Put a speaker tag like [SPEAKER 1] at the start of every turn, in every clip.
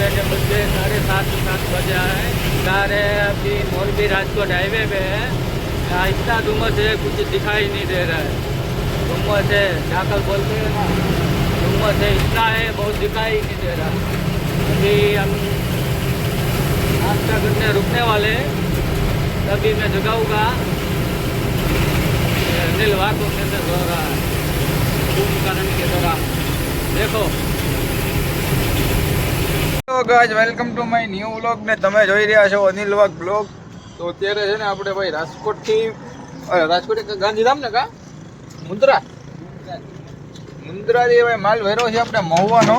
[SPEAKER 1] बैठे बजे साढ़े सात सात बजे आए सारे अभी मोरबी राजकोट हाईवे पे है। इतना धुम्मस है, कुछ दिखाई नहीं दे रहा है। धुम्मस है, जाकर बोलते हैं ना, धुम्मस है, इतना है, बहुत दिखाई नहीं दे रहा। अभी हम नाश्ता करने रुकने वाले हैं। तभी मैं जगाऊँगा। अनिल वाको के अंदर हो रहा है के दौरान देखो।
[SPEAKER 2] Guys welcome to my new vlog ને તમે જોઈ રહ્યા છો અનિલ વાઘ બ્લોગ તો અત્યારે છે ને આપણે ભાઈ રાજકોટથી અરે, રાજકોટ ગાંધીધામ ને કા? મુન્દ્રા. મુન્દ્રાથી ભાઈ માલ ભર્યો છે આપણે મહુવાનો.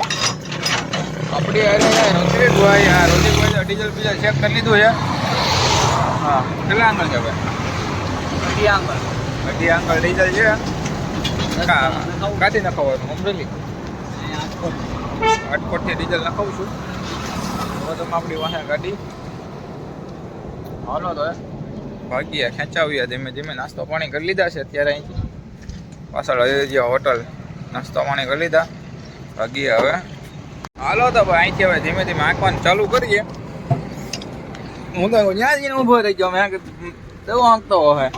[SPEAKER 2] આપણી હારે રોજિકભાઈ હા રોજિકભાઈ ડીઝલ બીજલ ચેક કરી લીધું છે. હા કેટલા આંગળ છે ભાઈ? અઢી આંગળ. ડીઝલ છે. કાઢી નખાવવાનું અમરેલી? રાજકોટથી ડીઝલ નખાવું છું. હવે તમે આપણી વાહે ગાડી. હાલો તો ભાગીએ, ખેંચાવીએ, ધીમે ધીમે નાસ્તો પાણી કરી લીધા છે અત્યારે અહીંથી. પાછળ અયોધ્યા હોટલ, નાસ્તો પાણી કરી લીધા. ભાગીએ હવે. હાલો તો ભાઈ, અહીંથી હવે ધીમે ધીમે આંકવાનું ચાલુ કરીએ. હું તો ત્યાં જઈને ઊભો રહી ગયો, મેં તેવું આંકતો હોય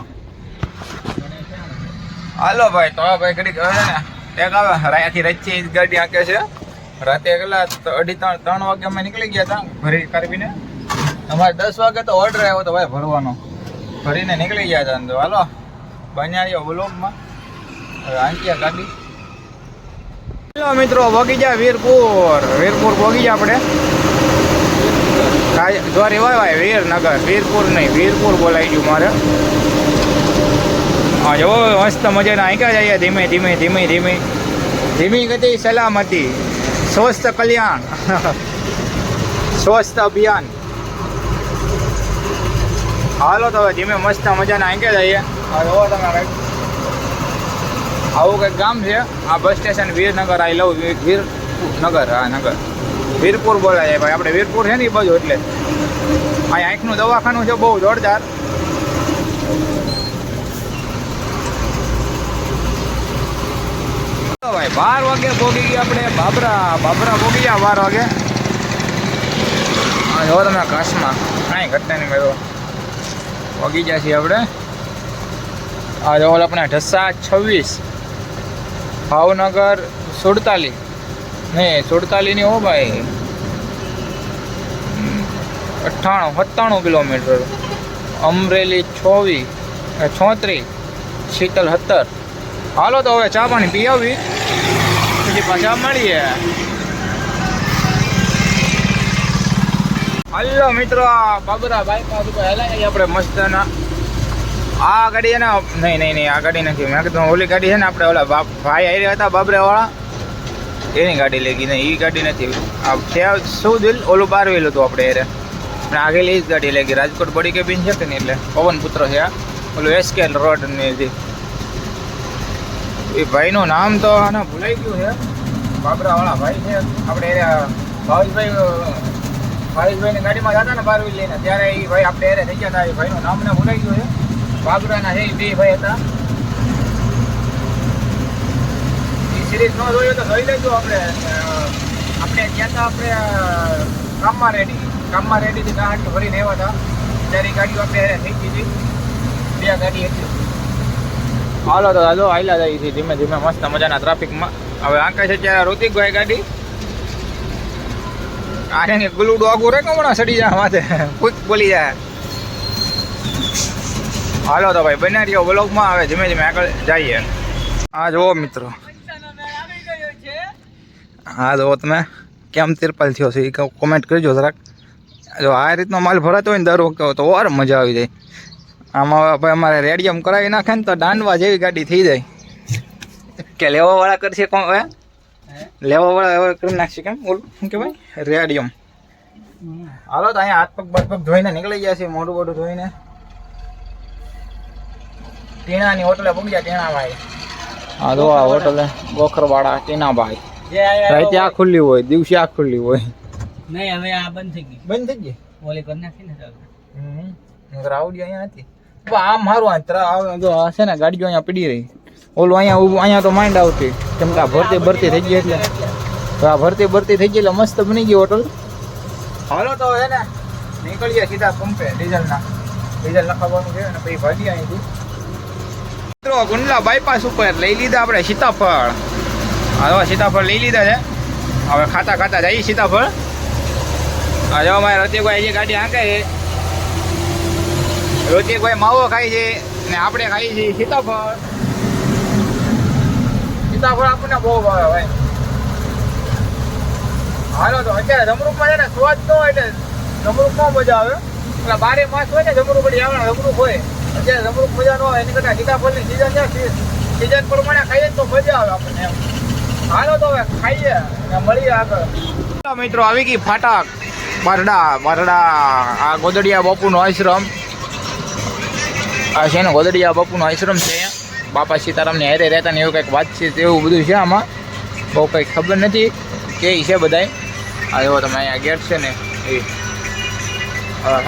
[SPEAKER 2] હાલો ભાઈ, તો ભાઈ ઘડીક હવે ને, એક આવે, રાયાથી રચી ગાડી આંકે છે. રાતે કેટલા અઢી ત્રણ ત્રણ વાગે અમે નીકળી ગયા હતા ભરી કરવીને અમારે દસ વાગે તો ઓર્ડર આવ્યો હતો ભાઈ ભરવાનો. ભરીને નીકળી ગયા હતા તો હાલો, બન્યા વ્લોગમાં. હવે આંકીયા ગાડી. હેલો મિત્રો બગીચા વીરપુર. વીરપુર બગીચા આપણે. સોરી વાય વાય વીરનગર. વીરપુર નહીં, વીરપુર બોલાવી ગયું મારે. હા જો મસ્ત મજાના આંક્યા જઈએ ધીમે ધીમે ધીમે ધીમે. ધીમી ગતિ, સલામતી. સ્વસ્થ કલ્યાણ. સ્વસ્થ અભિયાન. હાલો તો જીમે મસ્ત મજાના આંકે જઈએ. જોવો તમે કંઈક આવું કંઈક ગામ છે? આ બસ સ્ટેશન વીરનગર, આઈ લઉં વીરનગર હા, નગર. વીરપુર બોલાય ભાઈ. આપણે વીરપુર છે ને એ બાજુ એટલે. આ આંખનું દવાખાનું છે, બહુ જોરદાર. ભાઈ બાર વાગે ભોગી ગયા આપણે બાબરા. બાબરા ભોગી ગયા બાર વાગે. જો તમે કાશમાં કાંઈ ઘટના નહીં મેળવો. ભોગી ગયા છીએ આપણે. આ જો આપણે ઢસા છવ્વીસ. ભાવનગર સુડતાલીસ. નહીં સુડતાલીસની હો ભાઈ. અઠ્ઠાણું, સત્તાણું કિલોમીટર. અમરેલી છોવીસ છોત્રીસ, શીતલ સત્તર. હાલો તો હવે ચા પાણી પી પછી પાછા મળીએ. હલો મિત્રો બાબરા બાઈક ઉપર હેલાઈ આપણે મસ્ત ના આ ગાડી ને, નહીં નહીં નહીં, આ ગાડી નથી. મેં કીધું ઓલી ગાડી છે ને, આપણે ઓલા ભાઈ આવી રહ્યા હતા બાબરાવાળા એની ગાડી લઈ ગઈ નહીં એ ગાડી નથી. આ છે શું દિલ? ઓલું બારવેલું હતું આપણે એરે પણ એ જ ગાડી લઈ ગઈ. રાજકોટ બડી કેબિન છે કે નહીં એટલે? પવન પુત્ર છે આ. ઓલું એસકેલ રોડની હતી એ ભાઈનું નામ તો આને ભૂલાઈ ગયું છે. બાબરાવાળા ભાઈ છે. આપણે ભાવેશભાઈ, ભાવેશભાઈની ગાડીમાં જતા ને બારવી લઈને. ત્યારે એ ભાઈ આપણે એરે થઈ ગયા હતા. એ ભાઈનું નામ ને ભૂલાઈ ગયું છે. બાબરાના છે એ બે ભાઈ હતા. એ સિરીઝ ન જોયો તો જોઈ લેજો આપણે. આપણે ગયા હતા આપણે કામમાં રેડી. કામમાં રેડીથી ગાડી ભરીને આવ્યા હતા. ત્યારે ગાડીઓ આપણે એરે થઈ ગઈ હતી. બે ગાડી હતી. હાલો તો હાલો, હાલ્યા જાય છે ધીમે ધીમે, મસ્ત મજાના ટ્રાફિકમાં. હવે આંકે છે ત્યારે ઋતિકભાઈ ગાડી. આને કે ગુલુડું આગું રે હમણાં સડી જાય માથે. કૂદ બોલી જાય. હાલો તો ભાઈ બના રહ્યો બ્લોગમાં હવે ધીમે ધીમે આગળ જઈએ. હા જુઓ મિત્રો. હા જુઓ તમે, કેમ તિરપાલ થયો છે, એ કોમેન્ટ કરજો જરાક. જો આ રીતનો માલ ભરાતો હોય ને દર વખતે તો ઓર મજા આવી જાય. આમાં અમારે રેડિયમ કરાવી નાખે ને તો દાંડવા જેવી ગાડી થઈ જાય. કે લેવા વાળા કરશે કોણ હવે? લેવા વાળા હવે કરી નાખશે કેમ? ઓલું શું કહેવાય? રેડિયમ. હાલો તો અહીંયા હાથ પગ બગ પગ ધોઈને નીકળી ગયા છે મોઢું બોઢું ધોઈને. ટીણાની હોટલે પૂગ્યા ટીણાભાઈ. હા તો આ હોટલે ગોખરવાળા ટીણાભાઈ. રાતે આ ખુલ્લી હોય દિવસે આ ખુલ્લી હોય.
[SPEAKER 1] નહીં હવે આ બંધ થઈ ગઈ.
[SPEAKER 2] બંધ થઈ ગઈ?
[SPEAKER 1] ઓલી કરી નાખી ને ચાલો
[SPEAKER 2] હમ નકર અહીંયા હતી. આમ મારું આ જો આ છે ને ગાડીઓ અહીંયા પડી રહી. ઓલું અહીંયા અહીંયા તો માંડ આવતી. કેમ કે આ ભરતી ભરતી થઈ ગઈ એટલે. આ ભરતી ભરતી થઈ ગઈ એટલે મસ્ત બની ગઈ હોટલ હાલો તો છે ને, નીકળીએ સીધા પંપે ડીઝલના ડીઝલ નખાવવાનું છે અને પછી ભાગી અહીંથી. મિત્રો, ગુંડલા બાયપાસ ઉપર લઈ લીધા આપણે સીતાફળ. હવે સીતાફળ લઈ લીધા છે. હવે ખાતા ખાતા જઈએ સીતાફળ. હવે અમારે રતિકભાઈ જે ગાડી હાંકે છે રતિકભાઈ માવો ખાય છે ને આપણે ખાઈએ છીએ સીતાફળ. સીતાફળ આપણને બહુ ભાવે ભાઈ. હાલો તો અત્યારે જમરૂખમાં છે ને સ્વાદ ન હોય એટલે જમરૂખમાં મજા આવે. એટલે બારે માસ હોય ને જમરૂખ પડી આવે જમરૂખ હોય. અત્યારે જમરૂખ મજા ન હોય એની કરતાં સીતાફળની સિઝન છે સિઝન પ્રમાણે ખાઈએ તો મજા આવે આપણને એમ. હાલો તો હવે ખાઈએ અને મળીએ આગળ. મિત્રો, આવી ગઈ ફાટક. બરડા બરડા, આ ગોદડિયા બાપુનો આશ્રમ. આ છે ને ગોદડિયા બાપુનો આશ્રમ છે અહીંયા. બાપા સીતારામને હેરે રહેતા ને એવું કંઈક વાત છે એવું બધું છે આમાં. બહુ કંઈક ખબર નથી કે છે બધાય. આ જો તમે અહીંયા ગેટ છે ને એ.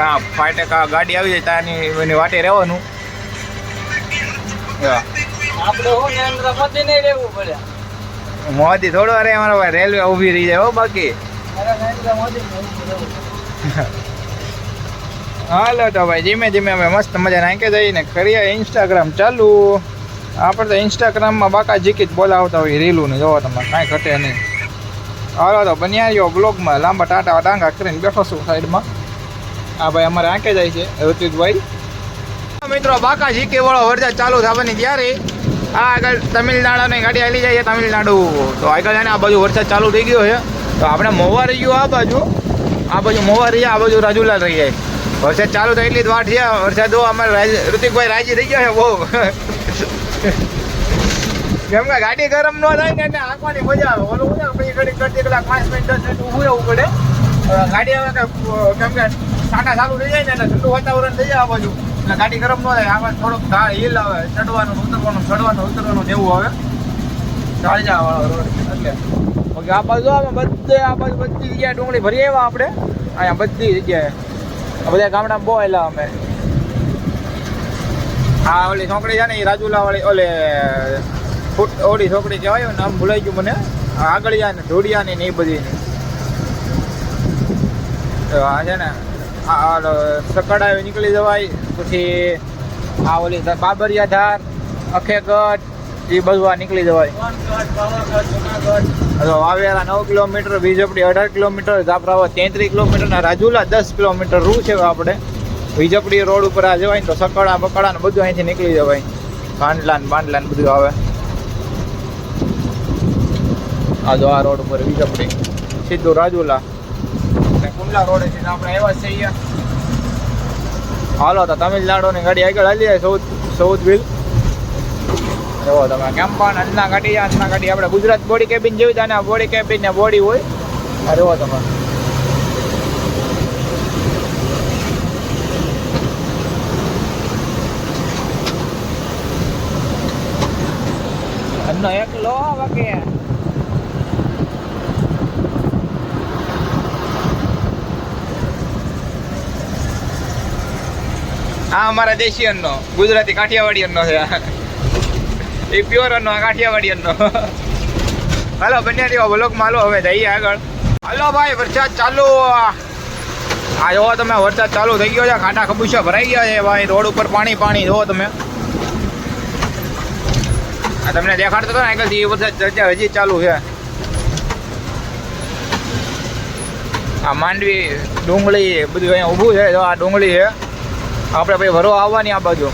[SPEAKER 2] હા ફાટે ગાડી આવી જાય ત્યાંની એની વાટે રહેવાનું.
[SPEAKER 1] મોદી
[SPEAKER 2] થોડો અરે અમારા રેલવે ઊભી રહી જાય હો બાકી
[SPEAKER 1] અરે નરેન્દ્ર મોદી નહીં રહેવું
[SPEAKER 2] હાલો તો ભાઈ, ધીમે ધીમે અમે મસ્ત મજા નાખી જઈને ખરી કરીએ ઇન્સ્ટાગ્રામ ચાલુ. આપણે તો ઇન્સ્ટાગ્રામમાં બાકા જીકી જ બોલાવતા હોય રીલું ને જોવો તમે, કાંઈ ઘટે નહીં. હાલો તો બન્યારીઓ બ્લોગમાં લાંબા ટાટા ડાંગા કરીને બેઠો છું સાઈડમાં. આ ભાઈ અમારે આંકે જાય છે ઋતુજભાઈ મિત્રો બાકા જીકે વાળો વરસાદ ચાલુ થવાની ત્યારે. આ આગળ તમિલનાડુની ગાડી હાલી જાય તમિલનાડુ. તો આગળ આ બાજુ વરસાદ ચાલુ થઈ ગયો છે. તો આપણે મોવા રહી ગયો આ બાજુ. આ બાજુ મોવા રહી આ બાજુ રાજુલાલ રહી જાય. વરસાદ ચાલુ થાય એટલી જ વાટ છે. વરસાદ જો અમારે ઋતિકભાઈ રાજી થઈ ગયો છે બહુ. કેમ કે ગાડી ગરમ ન થાય ને એટલે આંખવાની મજા આવે. ઓલું ને, પછી ઘડી કરતી કલાક પાંચ મિનિટ, દસ મિનિટ ઊભું રહેવું પડે. ગાડી હવે કેમ કે ટાટા ચાલુ થઈ જાય ને એટલે ઠંડુ વાતાવરણ થઈ જાય આ બાજુ. એટલે ગાડી ગરમ ન થાય. આમાં થોડુંક ઘા હિલ આવે, ચડવાનું, ઉતરવાનું ચડવાનું, ઉતરવાનું જેવું આવે. ઢાળજા વાળો રોડ એટલે ઓકે આ બાજુ આમાં બધે, આ બાજુ બધી જગ્યાએ ડુંગળી ભરી આવ્યા આપણે. અહીંયા બધી જગ્યાએ. બધા ગામડામાં બહુ આવેલા અમે. આ ઓલી છોકરી છે ને, એ રાજુલા વાળી ઓલે ઓલી છોકરી કહેવાય નામ ભૂલાઈ ગયું મને. આગળિયા ને ધોડિયા ને એ બધી આ છે ને સકડાવી નીકળી જવાય. પછી આ ઓલી બાબરિયા ધાર, અખેગઢ એ બધું આ નીકળી જવાય. વાવેરા નવ કિલોમીટર, વીજપડી અઢાર કિલોમીટર જાફરાવા તેત્રીસ કિલોમીટર ના રાજુલા દસ કિલોમીટર રૂ છે આપણે. વીજપડી રોડ ઉપર આ જવાય ને તો સકડા બકડા ને બધું અહીંથી નીકળી જવાય. પાંડલા ને બાંડલા ને બધું આવે. આ જો આ રોડ ઉપર વીજપડી. સીધું રાજુલા. કુંડલા રોડ છે આપણે એવા જ છીએ. હાલો તો તમિલનાડુની ગાડી આગળ હાલી જાય સૌથ સૌથ વ્હીલ. એવો તમે કેમ પણ અન્ના ગાડી અન્ના ગાડી આપણે ગુજરાત બોડી કેબિન જેવી જ બોડી કેબિન ને બોડી હોય. એવો તમે અન્નો એકલો બાકી આ અમારા દેશી અન્નો, ગુજરાતી કાઠિયાવાડી અન્નો છે. એ પ્યોર કાઠિયાવાડી અન્નો હાલો બન્યા દેવા બ્લોક માલો હવે જઈએ આગળ. હાલો ભાઈ, વરસાદ ચાલુ. આ જોવો તમે, વરસાદ ચાલુ થઈ ગયો છે ખાટા ખબુશા ભરાઈ ગયા છે ભાઈ, રોડ ઉપર પાણી પાણી, જોવો તમે. આ તમને દેખાડતો હતો ને, આગળથી એ વરસાદ ચર્ચા હજી ચાલુ છે. આ માંડવી, ડુંગળી, બધું અહીંયા ઊભું છે, જો આ ડુંગળી છે. આપણે પછી ભરવા આવવાની આ બાજુ.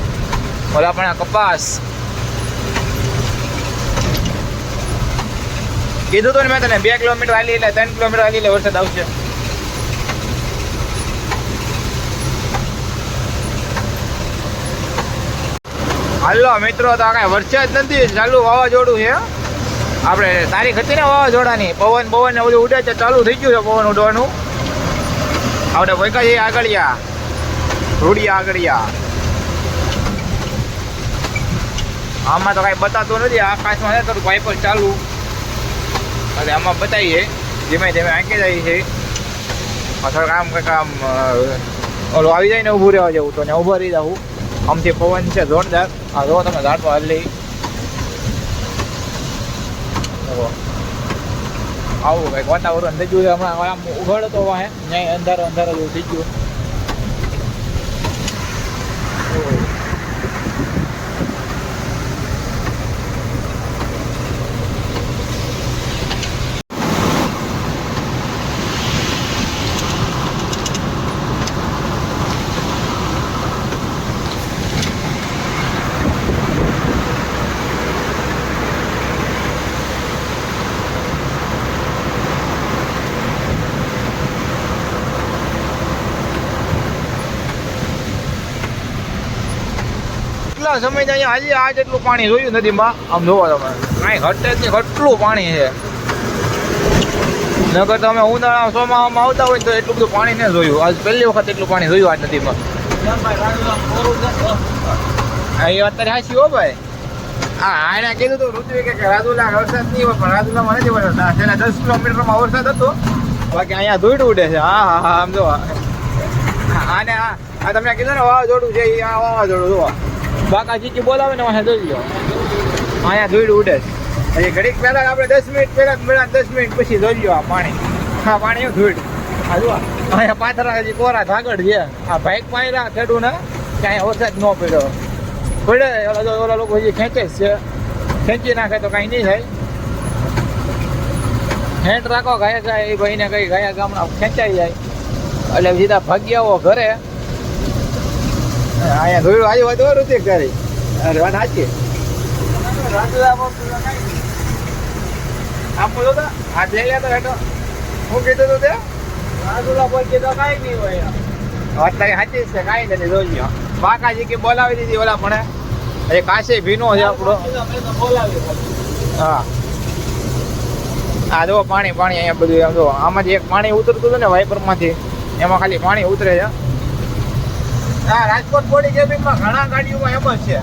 [SPEAKER 2] ઓલા પણ કપાસ. કીધું તો ને મેં તને બે કિલોમીટર હાલી એટલે ત્રણ કિલોમીટર હાલી એટલે વરસાદ આવશે. હાલો મિત્રો, તો કાંઈ વરસાદ નથી, ચાલુ વાવાઝોડું છે. આપણે તારીખ હતી ને વાવાઝોડાની, પવન પવન ને બધું ઉડે છે, ચાલુ થઈ ગયું છે પવન ઉડવાનું. આપણે ભોયકા જઈએ આગળિયા રૂડિયા આગળિયા આમાં તો કાંઈ બતાતું નથી, આકાશમાં થોડું વાઇપર ચાલુ. અને આમાં બતાવીએ ધીમે ધીમે આંકી જાય છે. અથવા આમ કંઈક આમ ઓલું આવી જાય ને ઊભું રહેવા જવું, તો ને ઊભા રહી જાઉં. આમથી પવન છે, જોરદાર. આ જો તમે હલી લઈ. આવું કંઈક વાતાવરણ થઈ ગયું હમણાં. આમ ઉઘાડો તો વાહે અંધારો અંધારો જેવું થઈ ગયું. કેટલા સમયથી અહીંયા હજી આ જેટલું પાણી જોયું નદીમાં આમ જોવો તમે. કાંઈ ઘટે જ નહીં ઘટલું પાણી છે. નગર તમે ઉનાળા ચોમાસામાં આવતા હોય તો એટલું બધું પાણી ન જોયું. આજ પહેલી વખત એટલું પાણી જોયું આ નદીમાં. એ અત્યારે હાસી હો ભાઈ. હા એને કીધું તો ઋત્વિકે કે રાજુલા વરસાદ નહીં હોય પણ રાજુલામાં નથી વરસાદ. છેલ્લા દસ કિલોમીટરમાં વરસાદ હતો. બાકી અહીંયા ધૂળ ઉડે છે. હા હા હા આમ જો આને આ આ તમને કીધું ને વાવાઝોડું છે એ આ વાવાઝોડું જોવા બાકા જીજી બોલાવે ને વાંહે જોઈ લો અહીંયા ધૂળ ઉડે છે. ઘડીક પહેલા આપણે દસ મિનિટ પહેલા મેળા દસ મિનિટ પછી જોઈ લો આ પાણી. હા પાણી ધૂળ. આ જો અહીંયા પાથરા હજી કોરા ધાગડ છે. આ બાઇક પાયરા ખેડૂને ને કે અહીંયા વરસાદ ન પડ્યો. પડે ઓલા ઓલા લોકો હજી ખેંચે છે. ખેંચી નાખે તો કાંઈ નહીં થાય. હેન્ડ રાખો ગયા જાય એ ભાઈને કઈ ગયા ગામના ખેંચાઈ જાય. એટલે સીધા ભાગ્યાઓ ઘરે. અહીંયા ધોયું આજુબાજુ વારું તે અરે વાત સાચી. આપો તો, હાથ લઈ ગયા તો હેઠો. હું કીધું તું તે?
[SPEAKER 1] બોલ હોય
[SPEAKER 2] તારી સાચી છે, કાંઈ નથી, જોઈ બાકાજી કે બોલાવી દીધી ઓલા પણ એ કાશે ભીનો છે આપણો. હા. આ જો પાણી પાણી અહીંયા બધું એમ જો આમાંથી એક પાણી ઉતરતું હતું ને વાઇપરમાંથી, એમાં ખાલી પાણી ઉતરે છે. હા રાજકોટ બોડી કેબિનમાં ઘણા ગાડીઓમાં એમ જ છે.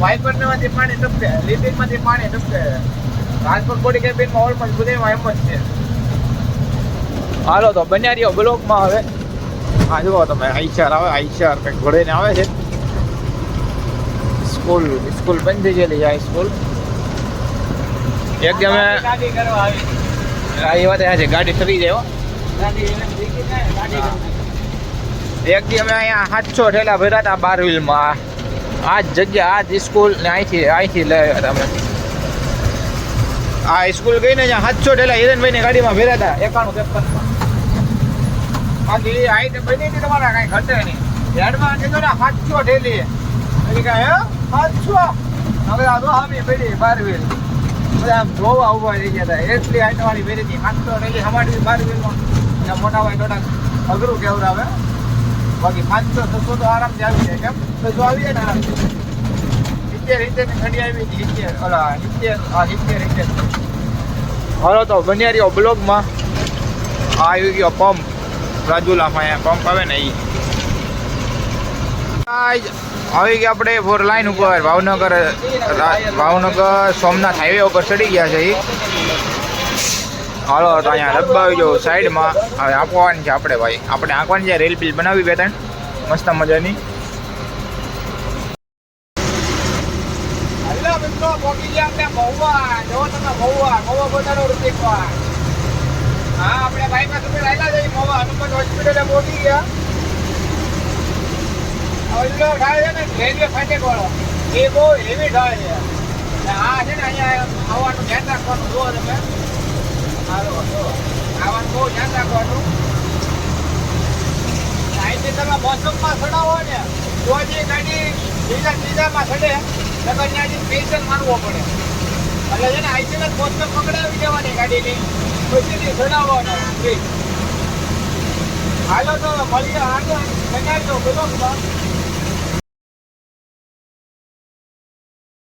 [SPEAKER 2] વાઇપરમાંથી પાણી ટપકે લિપિંગમાંથી પાણી ટપકે. રાજકોટ બોડી કેબિનમાં ઓલમોસ્ટ બધેમાં એમ જ છે. હાલો તો બન્યા રહ્યો બ્લોકમાં હવે. હા જુઓ તમે આઈશાર આવે આઈશાર કંઈક ઘોડીને આવે છે. સ્કૂલ સ્કૂલ બંધ થઈ ગયેલી છે સ્કૂલ. એક અમે એ વાત છે ગાડી ફરી જાય હો.
[SPEAKER 1] ગાડી એને શીખી ને ગાડી
[SPEAKER 2] હા.
[SPEAKER 1] ગમે.
[SPEAKER 2] એક દી અમે અહીંયા સાતસો ઠેલા ભર્યા હતા બાર વ્હીલમાં આ જ જગ્યા, આ જ સ્કૂલ ને અહીંથી અહીંથી લઈ હતા અમે. આ સ્કૂલ ગઈને અહીંયા સાતસો ઠેલા હિરેનભાઈની ગાડીમાં ભર્યા હતા, એકાણું ત્રેપનમાં. બાકી હાઈટ બની તમારા, કાંઈ ઘટે નહીં. ને, સાતસો ઠેલી. એટલે કાંઈ સાતસો? હવે આ તો હામી પડી બાર બધા આમ જોવા ઊભા રહી ગયા હતા. એટલી હાઈટ વાળી ભરી હતી. સાતસો ઠેલી હમાડી બારવીલમાં. મોટા ભાઈ થોડાક અઘરું કેવડાવે બાકી પાંચસો, છસો તો આરામથી આવી જાય, કેમ? છસો આવી જાય ને આરામથી સિત્તેર સિત્તેરની ઘડી આવી હતી, સિત્તેર ઓલા સિત્તેર હા સિત્તેર સિત્તેર. હાલો તો બન્યા રહ્યો બ્લોગમાં. આવી ગયો પંપ. રાજુલામાં અહીંયા પંપ આવે ને એ આવી ગયા આપણે ફોર લાઈન ઉપર. ભાવનગર ભાવનગર, સોમનાથ હાઈવે ઉપર ચડી ગયા છે એ હાલો, તો અહીંયા દબાવી જો સાઈડમાં. હવે આપવાની છે આપણે ભાઈ. આપણે આંકવાની છે રેલ બિલ બનાવી બે ત્રણ. મસ્ત મજાની. એ બહુ હેવી ઢાળ છે આ છે ને, અહીંયા આવવાનું ધ્યાન રાખવાનું. જુઓ તમે. આવવાનું બહુ ધ્યાન રાખવાનું અહીંથી તમે મોસમમાં ચડાવો ને તો જે ગાડી બીજા ત્રીજામાં ચડે નકર ત્યાંથી મારવો પડે એટલે છે. ને જ મોસમ પકડાવી દેવાની ગાડીની પછીથી ચડાવવાનો હાલો તો મળીએ આગળ બનાવજો બ્લોકમાં